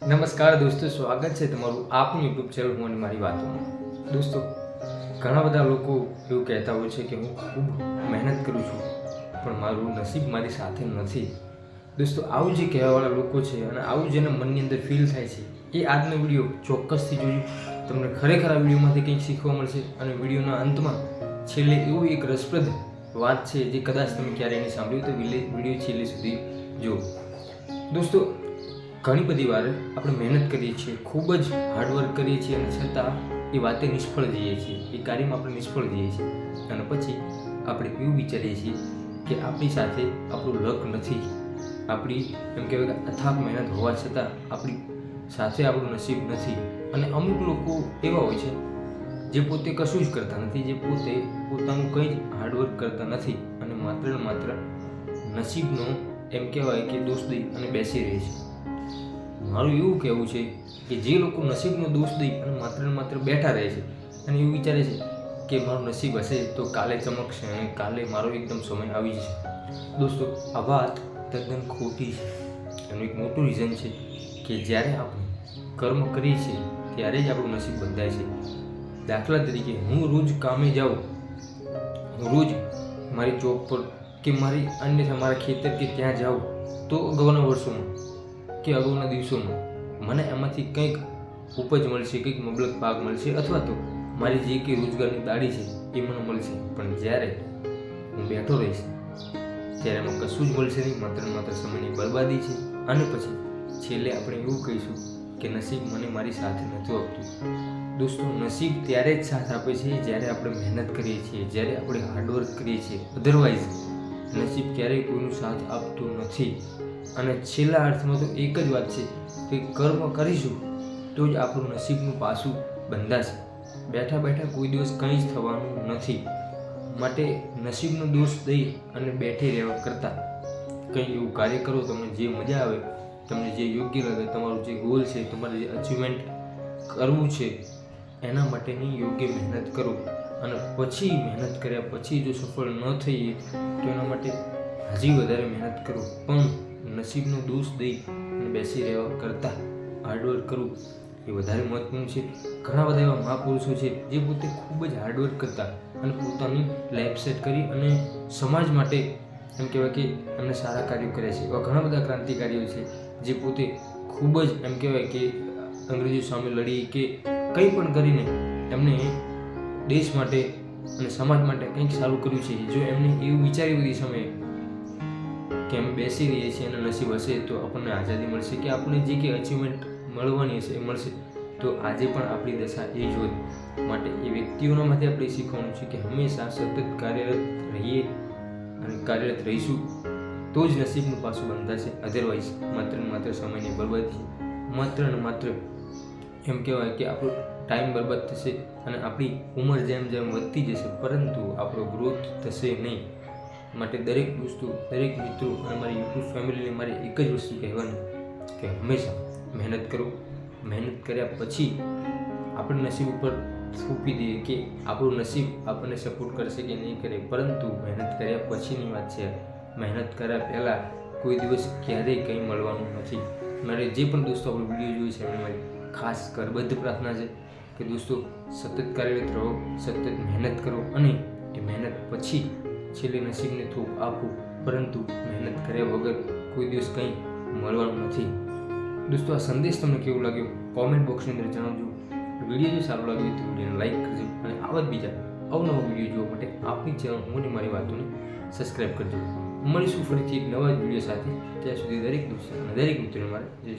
નમસ્કાર દોસ્તો, સ્વાગત છે તમારું આપનું યુટ્યુબ ચેનલ હું અને મારી વાતોમાં. દોસ્તો, ઘણા બધા લોકો એવું કહેતા હોય છે કે હું ખૂબ મહેનત કરું છું, પણ મારું નસીબ મારી સાથે નથી. દોસ્તો, આવું જે કહેવાવાળા લોકો છે અને આવું જેના મનની અંદર ફીલ થાય છે, એ આજનો વીડિયો ચોક્કસથી જોજો. તમને ખરેખર આ વિડીયોમાંથી કંઈક શીખવા મળશે અને વિડીયોના અંતમાં છેલ્લે એવું એક રસપ્રદ વાત છે જે કદાચ તમે ક્યારેય નહીં સાંભળ્યું તો વીડિયો છેલ્લે સુધી જો દોસ્તો ઘણી બધી વાર આપણે મહેનત કરીએ છીએ, ખૂબ જ હાર્ડવર્ક કરીએ છીએ અને છતાં એ વાતે નિષ્ફળ જઈએ છીએ, એ કાર્યમાં આપણે નિષ્ફળ જઈએ છીએ. અને પછી આપણે એવું વિચારીએ છીએ કે આપણી સાથે આપણું લક નથી. આપણી, એમ કહેવાય કે અથાગ મહેનત હોવા છતાં આપણી સાથે આપણું નસીબ નથી. અને અમુક લોકો એવા હોય છે જે પોતે કશું જ કરતા નથી, જે પોતે પોતાનું કંઈ જ હાર્ડવર્ક કરતા નથી અને માત્ર ને માત્ર નસીબનો, એમ કહેવાય કે દઈ અને બેસી રહે છે. મારું એવું કહેવું છે કે જે લોકો નસીબનો દોષ દઈ અને માત્ર ને માત્ર બેઠા રહે છે અને એવું વિચારે છે કે મારું નસીબ હશે તો કાલે ચમકશે અને કાલે મારો એકદમ સમય આવી જશે. દોસ્તો, આ વાત તદ્દન ખોટી છે. એનું એક મોટું રીઝન છે કે જ્યારે આપણે કર્મ કરીએ છીએ, ત્યારે જ આપણું નસીબ બંધાય છે. દાખલા તરીકે, હું રોજ કામે જાઉં હું રોજ મારી જોબ પર કે મારી અન્યથા મારા ખેતર કે ત્યાં જાઉં, તો અગાઉના વર્ષોમાં કે અગાઉના દિવસોમાં મને એમાંથી કંઈક ઉપજ મળશે, કંઈક મબલક ભાગ મળશે અથવા તો મારી જે કંઈ રોજગારની દાડી છે એ મને મળશે. પણ જ્યારે હું બેઠો રહીશ, ત્યારે એમાં કશું જ મળશે નહીં. માત્ર માત્ર સમયની બરબાદી છે. અને પછી છેલ્લે આપણે એવું કહીશું કે નસીબ મને મારી સાથે નથી આપતું. દોસ્તો, નસીબ ત્યારે જ સાથ આપે છે જ્યારે આપણે મહેનત કરીએ છીએ, જ્યારે આપણે હાર્ડવર્ક કરીએ છીએ. અધરવાઇઝ નસીબ ક્યારેય કોઈનું સાથ આપતું નથી. અને છેલ્લા અર્થમાં તો એક જ વાત છે કે કર્મ કરીશું તો જ આપણું નસીબનું પાસું બંધાશે. બેઠા બેઠા કોઈ દિવસ કંઈ જ થવાનું નથી. માટે નસીબનો દોષ દઈ અને બેઠી રહેવા કરતાં. કંઈ એવું કાર્ય કરો, તમને જે મજા આવે, તમને જે યોગ્ય લાગે, તમારું જે ગોલ છે, તમારે જે અચીવમેન્ટ કરવું છે, એના માટેની યોગ્ય મહેનત કરો. અને પછી મહેનત કર્યા પછી જો સફળ ન થઈએ, તો એના માટે હજી વધારે મહેનત કરો. પણ નસીબનો દોષ દઈ અને બેસી રહેવા કરતાં હાર્ડવર્ક કરવું એ વધારે મહત્વનું છે. ઘણા બધા એવા મહાપુરુષો છે જે પોતે ખૂબ જ હાર્ડવર્ક કરતા અને પોતાની લાઈફ સેટ કરી અને સમાજ માટે એમ કહેવાય કે એમને સારા કાર્યો કર્યા છે. એવા ઘણા બધા ક્રાંતિકારીઓ છે જે પોતે ખૂબ જ એમ કહેવાય કે અંગ્રેજો સામે લડી કે કંઈ પણ કરીને એમને દેશ માટે અને સમાજ માટે કંઈક સારું કર્યું છે. જો એમને એવું વિચાર્યું બધી સમયે કે અમે બેસી રહીએ છીએ અને નસીબ હશે તો આપણને આઝાદી મળશે કે આપણને જે કંઈ અચીવમેન્ટ મળવાની હશે એ મળશે, તો આજે પણ આપણી દશા એ જ હોત માટે એ વ્યક્તિઓનામાંથી આપણે શીખવાનું છે કે હંમેશા સતત કાર્યરત રહીએ અને કાર્યરત રહીશું તો જ નસીબનું પાછું બંધાશે અધરવાઇઝ માત્ર ને માત્ર સમયની બરબાદી માત્ર ને માત્ર એમ કહેવાય કે આપણો ટાઈમ બરબાદ થશે અને આપણી ઉંમર જેમ જેમ વધતી જશે, પરંતુ આપણો ગ્રોથ થશે નહીં. માટે દરેક દોસ્તો દરેક મિત્રો અને મારી યુટ્યુબ ફેમિલીને મારી એક જ વસ્તુ કહેવાની કે હંમેશા મહેનત કરો. મહેનત કર્યા પછી આપણે નસીબ ઉપર થૂપી દઈએ કે આપણું નસીબ આપણને સપોર્ટ કરશે કે નહીં કરે. પરંતુ મહેનત કર્યા પછીની વાત છે, મહેનત કર્યા પહેલાં કોઈ દિવસ ક્યારેય કંઈ મળવાનું નથી. મારે જે પણ દોસ્તો આપણો વીડિયો જોયો છે એમને મારી ખાસ કરબદ્ધ પ્રાર્થના છે. કે દોસ્તો, સતત કાર્યરત રહો, સતત મહેનત કરો અને એ મહેનત પછી છેલ્લે નસીબને થોપ આપવું પરંતુ મહેનત કર્યા વગર કોઈ દિવસ કંઈ મળવાનું નથી. દોસ્તો, આ સંદેશ તમને કેવો લાગ્યો? કોમેન્ટ બોક્સની અંદર જણાવજો. વીડિયો જો સારો લાગ્યો તો વિડીયોને લાઇક કરજો અને આવા જ બીજા અવનવા વીડિયો જોવા માટે આપની ચેનલ હું મારી વાતોને સબસ્ક્રાઈબ કરજો. મળીશું ફરીથી એક નવા જ વીડિયો સાથે. ત્યાં સુધી દરેક દોસ્તો અને દરેક મિત્રોને મારે જય